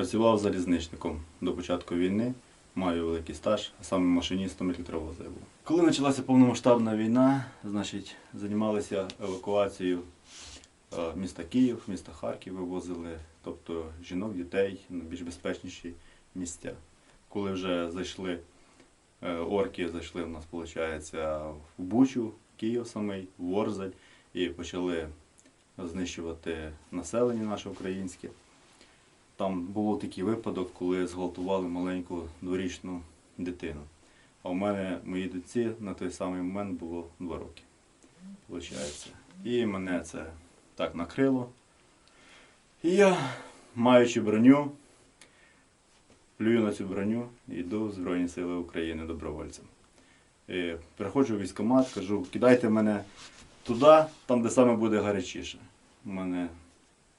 Працював залізничником до початку війни, маю великий стаж, а саме машиністом електровоза був. Коли почалася повномасштабна війна, значить, займалися евакуацією е, міста Київ, міста Харків вивозили, тобто жінок, дітей на більш безпечніші місця. Коли вже зайшли е, орки, зайшли в нас, виходить, в Бучу, Київ самий, в Ворзель, і почали знищувати населення наше українське. Там був такий випадок, коли зґвалтували маленьку дворічну дитину. А у мене моїй дитці на той самий момент було два роки. Виходить. І мене це так накрило. І я, маючи броню, плюю на цю броню і йду в Збройні Сили України добровольцем. І приходжу в військкомат, кажу, кидайте мене туди, там, де саме буде гарячіше. У мене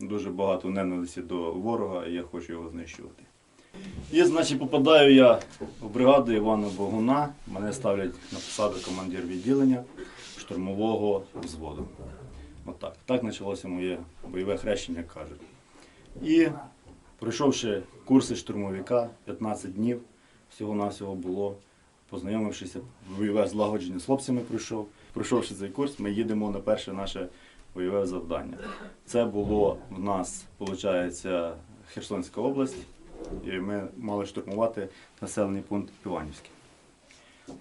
дуже багато ненависті до ворога, і я хочу його знищувати. І, значить, попадаю я в бригаду Івана Богуна. Мене ставлять на посаду командир відділення штурмового взводу. Отак. Так почалося моє бойове хрещення, як кажуть. І пройшовши курси штурмовика 15 днів, всього-навсього було, познайомившися, бойове злагодження з хлопцями пройшов. Пройшовши цей курс, ми їдемо на перше наше бойове завдання. Це було в нас, виходить, Херсонська область, і ми мали штурмувати населений пункт Іванівський.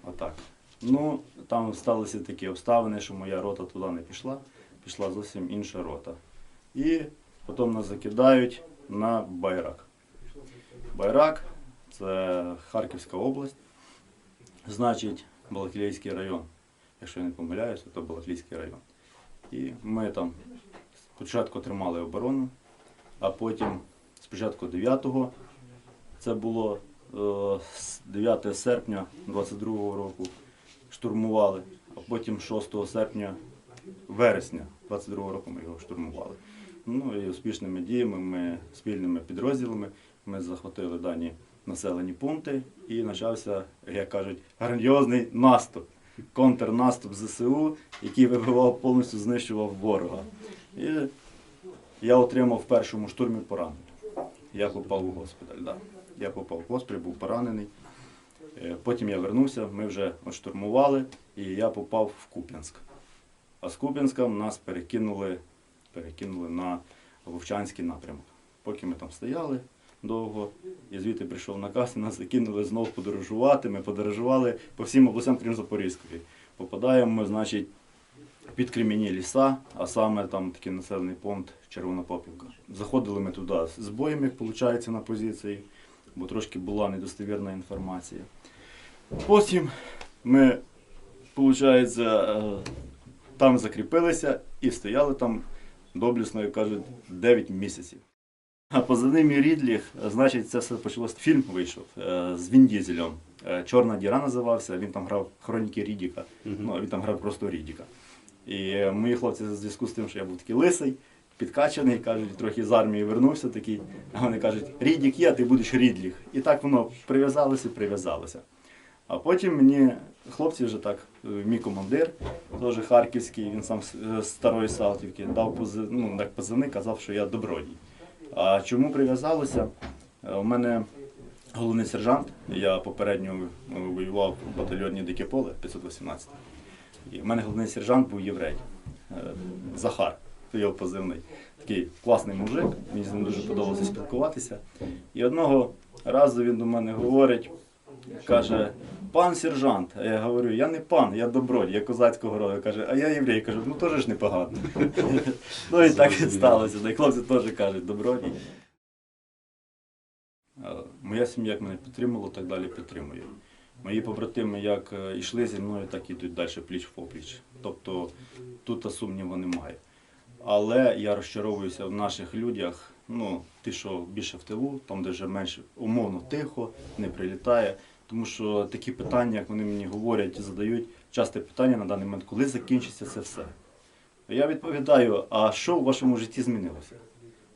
Отак. Ну, там сталися такі обставини, що моя рота туди не пішла, пішла зовсім інша рота. І потім нас закидають на Байрак. Байрак це Харківська область, значить Балаклійський район. Якщо я не помиляюся, то Балаклійський район. І ми там спочатку тримали оборону, а потім спочатку 9-го, це було е, 9 серпня 22-го року, штурмували, а потім 6 серпня, вересня 22-го року ми його штурмували. Ну і успішними діями, ми спільними підрозділами ми захватили дані населені пункти. І почався, як кажуть, грандіозний наступ, контрнаступ ЗСУ, який вибивав повністю знищував ворога. І я отримав в першому штурмі поранення. Я попав у госпіталь. Да. Я попав в госпіталь, був поранений. Е, Потім я вернувся, ми вже штурмували, і я попав в Куп'янськ. А з Куп'янська нас перекинули, перекинули на Вовчанський напрямок. Поки ми там стояли довго, і звідти прийшов наказ, і нас закинули знову подорожувати. Ми подорожували по всім областям, крім Запорізької. Попадаємо ми, значить, під Кремінні ліса, а саме там такий населений пункт Червонопопівка. Заходили ми туди з боєм, як виходить, на позиції, бо трошки була недостовірна інформація. Потім ми, виходить, там закріпилися і стояли там доблісно, як кажуть, 9 місяців. А позивний мій Рідліх, значить, це все почалося. Фільм вийшов е, з Він Дізелем. Е, Чорна діра називався, він там грав хроніки Рідіка. Ну, він там грав просто Рідіка. І е, мої хлопці в зв'язку з тим, що я був такий лисий, підкачаний, кажуть, трохи з армії вернувся такий. А вони кажуть, Рідік є, ти будеш Рідліх. І так воно прив'язалося, і прив'язалося. А потім мені хлопці вже так, е, мій командир, теж харківський, він сам з е, старої Салтівки, дав позив, ну, як позивний, казав, що я добродій. А чому прив'язалося? Е, У мене головний сержант, я попередньо е, воював у батальйоні Дике поле 518. І в мене головний сержант був єврей. е, Захар, це його позивний. Такий класний мужик, мені з ним дуже подобалося спілкуватися. І одного разу він до мене говорить, каже, пан сержант. А я говорю, я не пан, я добродій, я козацького роду. Каже, а я єврей. Кажу, ну теж ж непогано. ну і так і сталося. Та й хлопці теж кажуть, добродій. Моя сім'я як мене підтримала, так далі підтримує. Мої побратими як е, йшли зі мною, так і йдуть далі пліч в попліч. Тобто тут сумніву немає. Але я розчаровуюся в наших людях, ну, ті, що більше в тилу, там, де вже менш умовно тихо, не прилітає. Тому що такі питання, як вони мені говорять, задають часте питання на даний момент, коли закінчиться це все. Я відповідаю, а що в вашому житті змінилося?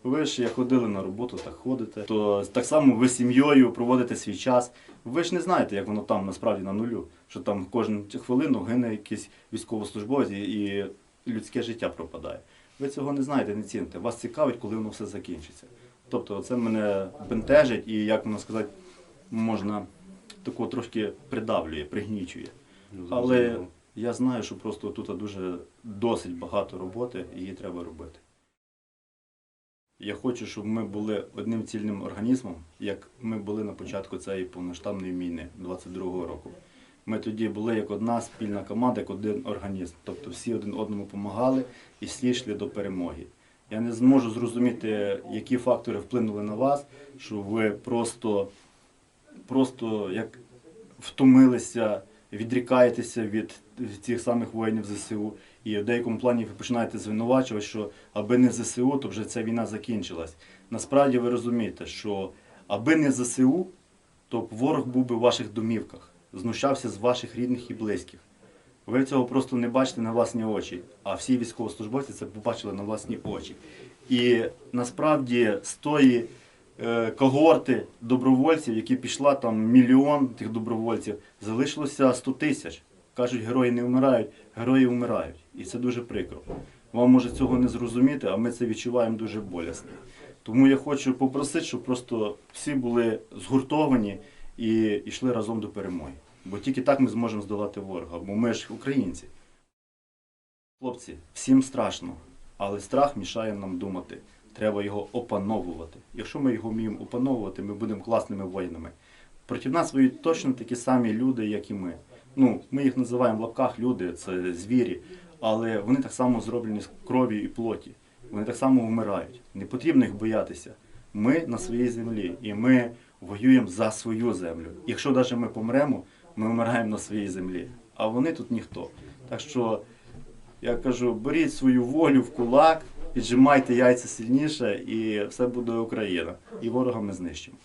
Ви ж як ходили на роботу, так ходите, то так само ви сім'єю проводите свій час. Ви ж не знаєте, як воно там насправді на нулю, що там кожну хвилину гине якийсь військовослужбовець і людське життя пропадає. Ви цього не знаєте, не ціните. Вас цікавить, коли воно все закінчиться. Тобто це мене бентежить і, як можна сказати, можна тако трошки придавлює, пригнічує. Ну, Але я знаю, що просто тут дуже досить багато роботи, і її треба робити. Я хочу, щоб ми були одним цільним організмом, як ми були на початку цієї повноштабної війни 22-го року. Ми тоді були як одна спільна команда, як один організм. Тобто всі один одному допомагали і всі йшли до перемоги. Я не зможу зрозуміти, які фактори вплинули на вас, що ви просто, просто як втомилися, відрікаєтеся від цих самих воїнів ЗСУ. І в деякому плані ви починаєте звинувачувати, що аби не ЗСУ, то вже ця війна закінчилась. Насправді ви розумієте, що аби не ЗСУ, то ворог був би в ваших домівках, знущався з ваших рідних і близьких. Ви цього просто не бачите на власні очі, а всі військовослужбовці це побачили на власні очі. І насправді з тої когорти добровольців, які пішла там мільйон тих добровольців, залишилося 100 тисяч. Кажуть, герої не вмирають, герої вмирають. І це дуже прикро. Вам може цього не зрозуміти, а ми це відчуваємо дуже болісно. Тому я хочу попросити, щоб просто всі були згуртовані і йшли разом до перемоги. Бо тільки так ми зможемо здолати ворога, бо ми ж українці. Хлопці, всім страшно, але страх мішає нам думати. Треба його опановувати. Якщо ми його вміємо опановувати, ми будемо класними воїнами. Проти нас воюють точно такі самі люди, як і ми. Ну, ми їх називаємо в лапках люди, це звірі, але вони так само зроблені з крові і плоті. Вони так само вмирають. Не потрібно їх боятися. Ми на своїй землі і ми воюємо за свою землю. Якщо навіть ми помремо, ми вмираємо на своїй землі. А вони тут ніхто. Так що я кажу, беріть свою волю в кулак, піджимайте яйця сильніше, і все буде Україна. І ворога ми знищимо.